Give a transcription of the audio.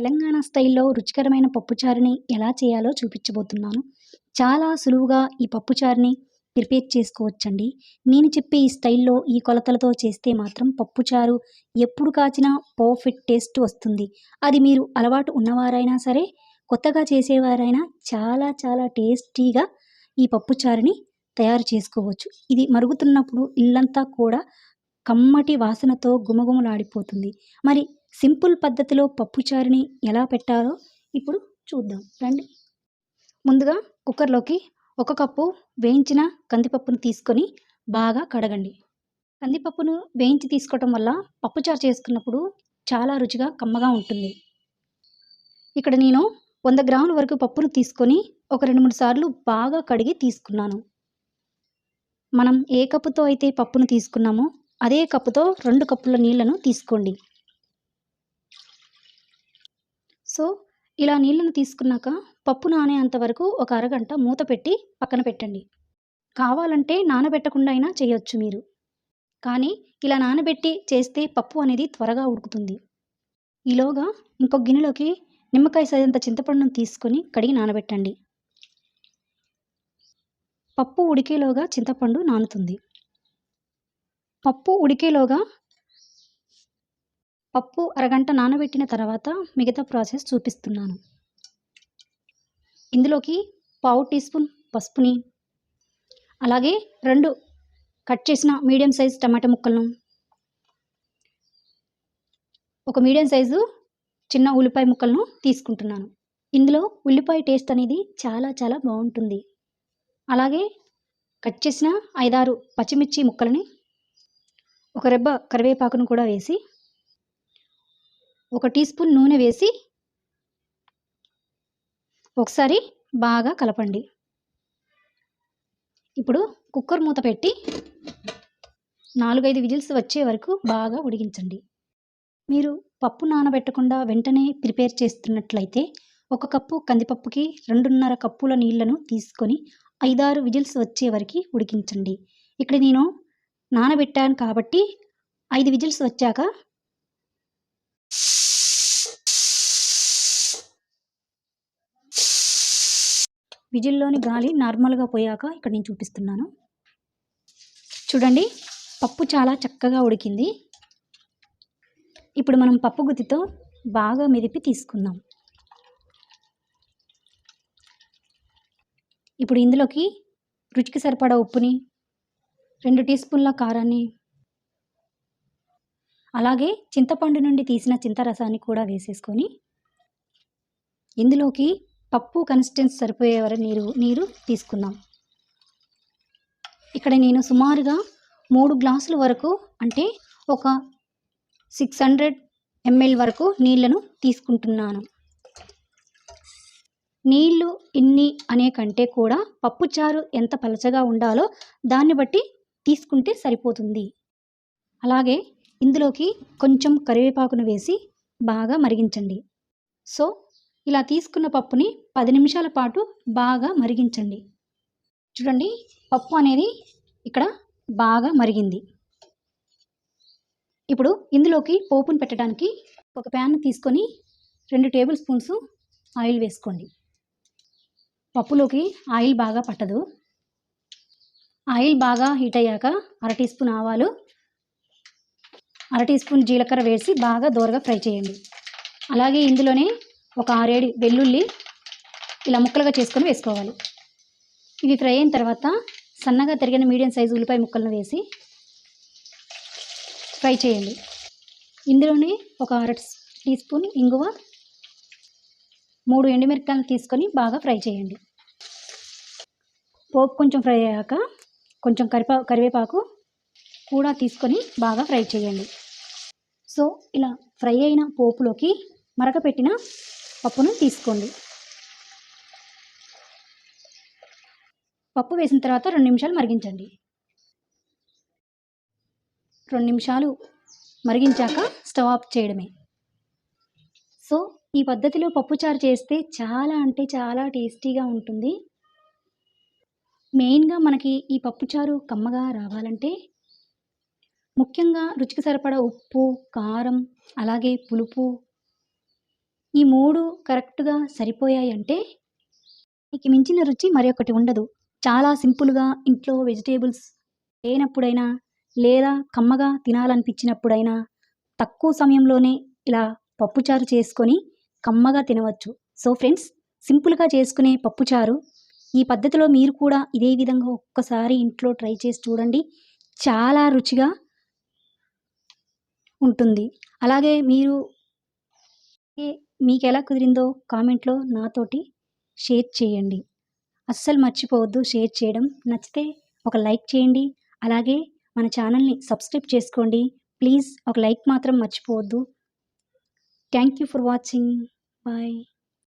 తెలంగాణ స్టైల్లో రుచికరమైన పప్పుచారుని ఎలా చేయాలో చూపించబోతున్నాను. చాలా సులువుగా ఈ పప్పుచారుని ప్రిపేర్ చేసుకోవచ్చండి. నేను చెప్పే ఈ స్టైల్లో ఈ కొలతలతో చేస్తే మాత్రం పప్పుచారు ఎప్పుడు కాచినా పర్ఫెక్ట్ టేస్ట్ వస్తుంది. అది మీరు అలవాటు ఉన్నవారైనా సరే కొత్తగా చేసేవారైనా చాలా చాలా టేస్టీగా ఈ పప్పుచారుని తయారు చేసుకోవచ్చు. ఇది మరుగుతున్నప్పుడు ఇల్లంతా కూడా కమ్మటి వాసనతో గుమగుమలాడిపోతుంది. మరి సింపుల్ పద్ధతిలో పప్పుచారుని ఎలా పెట్టాలో ఇప్పుడు చూద్దాం. రండి. ముందుగా కుక్కర్లోకి ఒక కప్పు వేయించిన కందిపప్పును తీసుకొని బాగా కడగండి. కందిపప్పును వేయించి తీసుకోవటం వల్ల పప్పుచారు చేసుకున్నప్పుడు చాలా రుచిగా కమ్మగా ఉంటుంది. ఇక్కడ నేను వంద గ్రాముల వరకు పప్పును తీసుకొని ఒక రెండు మూడు సార్లు బాగా కడిగి తీసుకున్నాను. మనం ఏ కప్పుతో అయితే పప్పును తీసుకున్నామో అదే కప్పుతో రెండు కప్పుల నీళ్ళను తీసుకోండి. సో ఇలా నీళ్ళను తీసుకున్నాక పప్పు నానేంత వరకు ఒక అరగంట మూత పెట్టి పక్కన పెట్టండి. కావాలంటే నానబెట్టకుండా అయినా చేయొచ్చు మీరు. కానీ ఇలా నానబెట్టి చేస్తే పప్పు అనేది త్వరగా ఉడుకుతుంది. ఈలోగా ఇంకొక గిన్నెలోకి నిమ్మకాయ సైజంత చింతపండును తీసుకొని కడిగి నానబెట్టండి. పప్పు ఉడికేలోగా చింతపండు నానుతుంది. పప్పు ఉడికేలోగా పప్పు అరగంట నానబెట్టిన తర్వాత మిగతా ప్రాసెస్ చూపిస్తున్నాను. ఇందులోకి పావు టీ స్పూన్ పసుపుని అలాగే రెండు కట్ చేసిన మీడియం సైజ్ టమాటా ముక్కలను ఒక మీడియం సైజు చిన్న ఉల్లిపాయ ముక్కలను తీసుకుంటున్నాను. ఇందులో ఉల్లిపాయ టేస్ట్ అనేది చాలా చాలా బాగుంటుంది. అలాగే కట్ చేసిన ఐదారు పచ్చిమిర్చి ముక్కలని ఒక రెబ్బ కరివేపాకును కూడా వేసి ఒక టీ స్పూన్ నూనె వేసి ఒకసారి బాగా కలపండి. ఇప్పుడు కుక్కర్ మూత పెట్టి నాలుగైదు విజిల్స్ వచ్చే వరకు బాగా ఉడికించండి. మీరు పప్పు నానబెట్టకుండా వెంటనే ప్రిపేర్ చేస్తున్నట్లయితే ఒక కప్పు కందిపప్పుకి రెండున్నర కప్పుల నీళ్ళను తీసుకొని ఐదారు విజిల్స్ వచ్చే వరకు ఉడికించండి. ఇక్కడ నేను నానబెట్టాను కాబట్టి ఐదు విజిల్స్ వచ్చాక విజిల్లోని గాలి నార్మల్గా పోయాక ఇక్కడ నేను చూపిస్తున్నాను. చూడండి పప్పు చాలా చక్కగా ఉడికింది. ఇప్పుడు మనం పప్పు గుత్తితో బాగా మెదిపి తీసుకుందాం. ఇప్పుడు ఇందులోకి రుచికి సరిపడా ఉప్పుని రెండు టీ స్పూన్ల కారాన్ని అలాగే చింతపండు నుండి తీసిన చింతరసాన్ని కూడా వేసేసుకొని ఇందులోకి పప్పు కన్సిస్టెన్స్ సరిపోయే వరకు నీరు నీరు తీసుకుందాం. ఇక్కడ నేను సుమారుగా మూడు గ్లాసుల వరకు అంటే ఒక సిక్స్ హండ్రెడ్ ఎంఎల్ వరకు నీళ్ళను తీసుకుంటున్నాను. నీళ్ళు ఇన్ని అనే కంటే కూడా పప్పుచారు ఎంత పలచగా ఉండాలో దాన్ని బట్టి తీసుకుంటే సరిపోతుంది. అలాగే ఇందులోకి కొంచెం కరివేపాకును వేసి బాగా మరిగించండి. సో ఇలా తీసుకున్న పప్పుని పది నిమిషాల పాటు బాగా మరిగించండి. చూడండి పప్పు అనేది ఇక్కడ బాగా మరిగింది. ఇప్పుడు ఇందులోకి పోపును పెట్టడానికి ఒక ప్యాన్ తీసుకొని రెండు టేబుల్ స్పూన్స్ ఆయిల్ వేసుకోండి. పప్పులోకి ఆయిల్ బాగా పట్టదు. ఆయిల్ బాగా హీట్ అయ్యాక అర టీ స్పూన్ ఆవాలు అర టీ స్పూన్ జీలకర్ర వేసి బాగా దోరగా ఫ్రై చేయండి. అలాగే ఇందులోనే ఒక ఆరేడు వెల్లుల్లి ఇలా ముక్కలుగా చేసుకొని వేసుకోవాలి. ఇవి ఫ్రై అయిన తర్వాత సన్నగా తరిగిన మీడియం సైజు ఉల్లిపాయ ముక్కలను వేసి ఫ్రై చేయండి. ఇందులోనే ఒక అర టీ స్పూన్ ఇంగువ మూడు ఎండుమిరకాయలు తీసుకొని బాగా ఫ్రై చేయండి. పోపు కొంచెం ఫ్రై అయ్యాక కొంచెం కరిపా కరివేపాకు కూడా తీసుకొని బాగా ఫ్రై చేయండి. సో ఇలా ఫ్రై అయిన పోపులోకి మరకపెట్టిన పప్పును తీసుకోండి. పప్పు వేసిన తర్వాత రెండు నిమిషాలు మరిగించండి. రెండు నిమిషాలు మరిగించాక స్టవ్ ఆఫ్ చేయడమే. సో ఈ పద్ధతిలో పప్పుచారు చేస్తే చాలా అంటే చాలా టేస్టీగా ఉంటుంది. మెయిన్గా మనకి ఈ పప్పుచారు కమ్మగా రావాలంటే ముఖ్యంగా రుచికి సరిపడా ఉప్పు కారం అలాగే పులుపు ఈ మూడు కరెక్ట్గా సరిపోయాయి అంటే మీకు మించిన రుచి మరొకటి ఉండదు. చాలా సింపుల్గా ఇంట్లో వెజిటేబుల్స్ లేనప్పుడైనా లేదా కమ్మగా తినాలనిపించినప్పుడైనా తక్కువ సమయంలోనే ఇలా పప్పుచారు చేసుకొని కమ్మగా తినవచ్చు. సో ఫ్రెండ్స్ సింపుల్గా చేసుకునే పప్పుచారు ఈ పద్ధతిలో మీరు కూడా ఇదే విధంగా ఒక్కసారి ఇంట్లో ట్రై చేసి చూడండి. చాలా రుచిగా ఉంటుంది. అలాగే మీరు మీకు ఎలా కుదిరిందో కామెంట్లో నాతోటి షేర్ చేయండి. అస్సలు మర్చిపోవద్దు షేర్ చేయడం. నచ్చితే ఒక లైక్ చేయండి. అలాగే మన ఛానల్ని సబ్స్క్రైబ్ చేసుకోండి. ప్లీజ్ ఒక లైక్ మాత్రం మర్చిపోవద్దు. Thank you for watching. Bye.